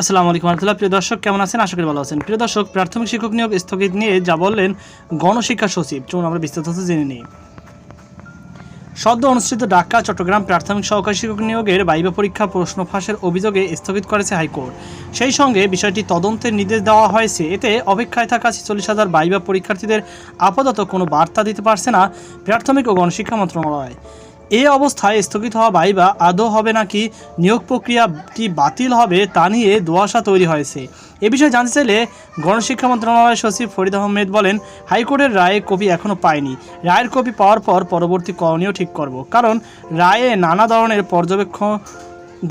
আসসালামু আলাইকুম রহমতুল্লাহ প্রিয় দর্শক, কেমন আছেন? আশা করি ভালো আছেন। প্রিয় দর্শক, প্রাথমিক শিক্ষক নিয়োগ স্থগিত নিয়ে যা বললেন গণশিক্ষা সচিব। চলুন আমরা বিস্তারিত জেনে নিই। সদ্য অনুষ্ঠিত ঢাকা, চট্টগ্রাম প্রাথমিক সহকারী শিক্ষক নিয়োগের বাইবা পরীক্ষা প্রশ্ন ফাঁসের অভিযোগে স্থগিত করেছে হাইকোর্ট। সেই সঙ্গে বিষয়টি তদন্তের নির্দেশ দেওয়া হয়েছে। এতে অপেক্ষায় থাকা ছেচল্লিশ হাজার বাইবা পরীক্ষার্থীদের আপাতত কোনো বার্তা দিতে পারছে না প্রাথমিক ও গণশিক্ষা মন্ত্রণালয়। এই অবস্থায় স্থগিত হওয়া বাইবা আদৌ হবে নাকি নিয়োগ প্রক্রিয়াটি বাতিল হবে তা নিয়ে দোয়াশা তৈরি হয়েছে। এ বিষয়ে জানতে চাইলে গণশিক্ষা মন্ত্রণালয়ের সচিব ফরিদ আহমেদ বলেন, হাইকোর্টের রায়ে কপি এখনও পায়নি রায়ের কপি পাওয়ার পর পরবর্তী করণীয় ঠিক করব, কারণ রায়ে নানা ধরনের পর্যবেক্ষণ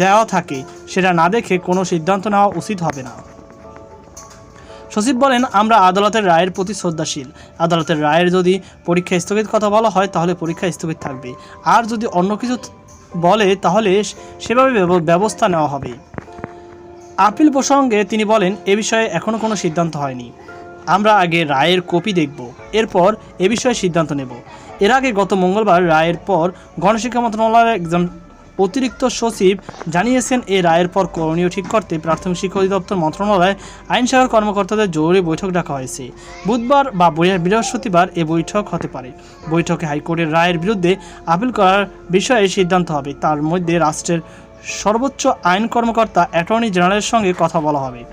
দেওয়া থাকে। সেটা না দেখে কোনো সিদ্ধান্ত নেওয়া উচিত হবে না। সচিব বলেন, আমরা আদালতের রায়ের প্রতি শ্রদ্ধাশীল। আদালতের রায়ের যদি পরীক্ষা স্থগিত কথা বলা হয়, তাহলে পরীক্ষা স্থগিত থাকবে। আর যদি অন্য কিছু বলে, তাহলে সেভাবে ব্যবস্থা নেওয়া হবে। আপিল প্রসঙ্গে তিনি বলেন, এ বিষয়ে এখনও কোনো সিদ্ধান্ত হয়নি। আমরা আগে রায়ের কপি দেখব, এরপর এ বিষয়ে সিদ্ধান্ত নেব। এর আগে গত মঙ্গলবার রায়ের পর গণশিক্ষা মন্ত্রণালয়ের একজন অতিরিক্ত সচিব জানিয়েছেন এই রায়ের পর করণীয় ঠিক করতে প্রাথমিক শিক্ষা অধিদপ্তর মন্ত্রণালয়ে আইনসভার কর্মকর্তাদের জরুরি বৈঠক ডাকা হয়েছে। বুধবার বা বৃহ- বৃহস্পতিবার এ বৈঠক হতে পারে। বৈঠকে হাইকোর্টের রায়ের বিরুদ্ধে আপিল করার বিষয়ে সিদ্ধান্ত হবে। তার মধ্যে রাষ্ট্রের সর্বোচ্চ আইন কর্মকর্তা অ্যাটর্নি জেনারেলের সঙ্গে কথা বলা হবে।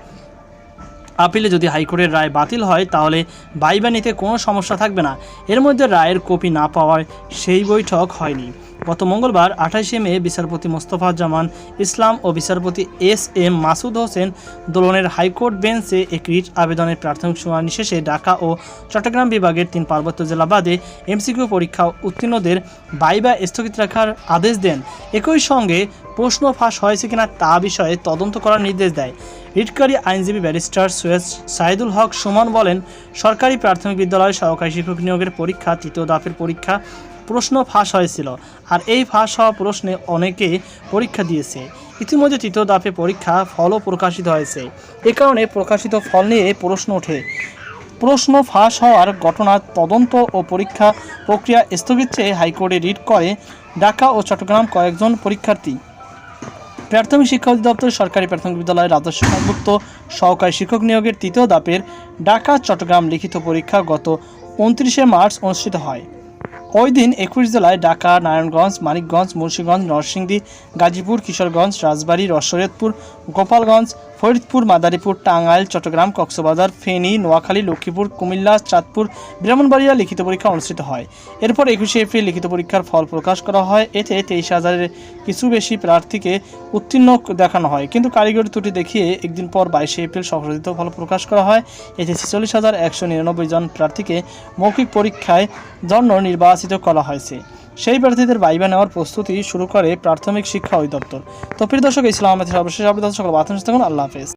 আপিলে যদি হাইকোর্টের রায় বাতিল হয়, তাহলে বাইবা নিতে কোনো সমস্যা থাকবে না। এর মধ্যে রায়ের কপি না পাওয়ায় সেই বৈঠক হয়নি। গত মঙ্গলবার, আঠাশে মে, বিচারপতি মোস্তফা জামান ইসলাম ও বিচারপতি এস এম মাসুদ হোসেন দোলনের হাইকোর্ট বেঞ্চে এক রিট আবেদনের প্রাথমিক শুনানি শেষে ঢাকা ও চট্টগ্রাম বিভাগের তিন পার্বত্য জেলা বাদে এমসিকিউ পরীক্ষা উত্তীর্ণদের বাইবা স্থগিত রাখার আদেশ দেন। একই সঙ্গে প্রশ্ন ফাঁস হয়েছে কিনা তা বিষয়ে তদন্ত করার নির্দেশ দেয়। রিটকারী আইনজীবী ব্যারিস্টার সৈয়দ সাইদুল হক সুমন বলেন, সরকারি প্রাথমিক বিদ্যালয়ে সহকারী শিক্ষক নিয়োগের পরীক্ষা, তৃতীয় ধাপের পরীক্ষা, প্রশ্ন ফাঁস হয়েছিল। আর এই ফাঁস হওয়া প্রশ্নে অনেকে পরীক্ষা দিয়েছে। ইতিমধ্যে তৃতীয় ধাপে পরীক্ষা ফলও প্রকাশিত হয়েছে। এ কারণে প্রকাশিত ফল নিয়ে প্রশ্ন ওঠে। প্রশ্ন ফাঁস হওয়ার ঘটনার তদন্ত ও পরীক্ষা প্রক্রিয়া স্থগিত চেয়ে হাইকোর্টে রিট করে ঢাকা ও চট্টগ্রাম কয়েকজন পরীক্ষার্থী। প্রাথমিক শিক্ষা অধিদপ্তর, সরকারি প্রাথমিক বিদ্যালয়ের রাজস্ব সংযুক্ত সহকারী শিক্ষক নিয়োগের তৃতীয় দাপের ঢাকা, চট্টগ্রাম লিখিত পরীক্ষা গত উনত্রিশে মার্চ অনুষ্ঠিত হয়। ওই দিন একুশ জেলায় ঢাকা, নারায়ণগঞ্জ, মানিকগঞ্জ, মুন্সীগঞ্জ, নরসিংদী, গাজীপুর, কিশোরগঞ্জ, রাজবাড়ী, রসরেদপুর, গোপালগঞ্জ ফরিদপুর, মাদারীপুর, টাঙ্গাইল, চট্টগ্রাম, কক্সবাজার, ফেনী, নোয়াখালী, লক্ষ্মীপুর, কুমিল্লা, চাঁদপুর, ব্রাহ্মণবাড়িয়া লিখিত পরীক্ষা অনুষ্ঠিত হয়। এরপর একুশে এপ্রিল লিখিত পরীক্ষার ফল প্রকাশ করা হয়। এতে তেইশ হাজারের কিছু বেশি প্রার্থীকে উত্তীর্ণ দেখানো হয়। কিন্তু কারিগরি ত্রুটি দেখিয়ে একদিন পর বাইশে এপ্রিল সংশোধিত ফল প্রকাশ করা হয়। এতে ছেচল্লিশ হাজার একশো নিরানব্বই জন প্রার্থীকে মৌখিক পরীক্ষায় জন্য নির্বাচিত করা হয়েছে। সেই প্রার্থীদের বাইবা নেওয়ার প্রস্তুতি শুরু করে প্রাথমিক শিক্ষা অধিদপ্তর। তো প্রিয় দর্শক ইসলাম আমাদের সর্বশেষ আবেদন সকল বাথরুম আল্লাহ হাফেজ।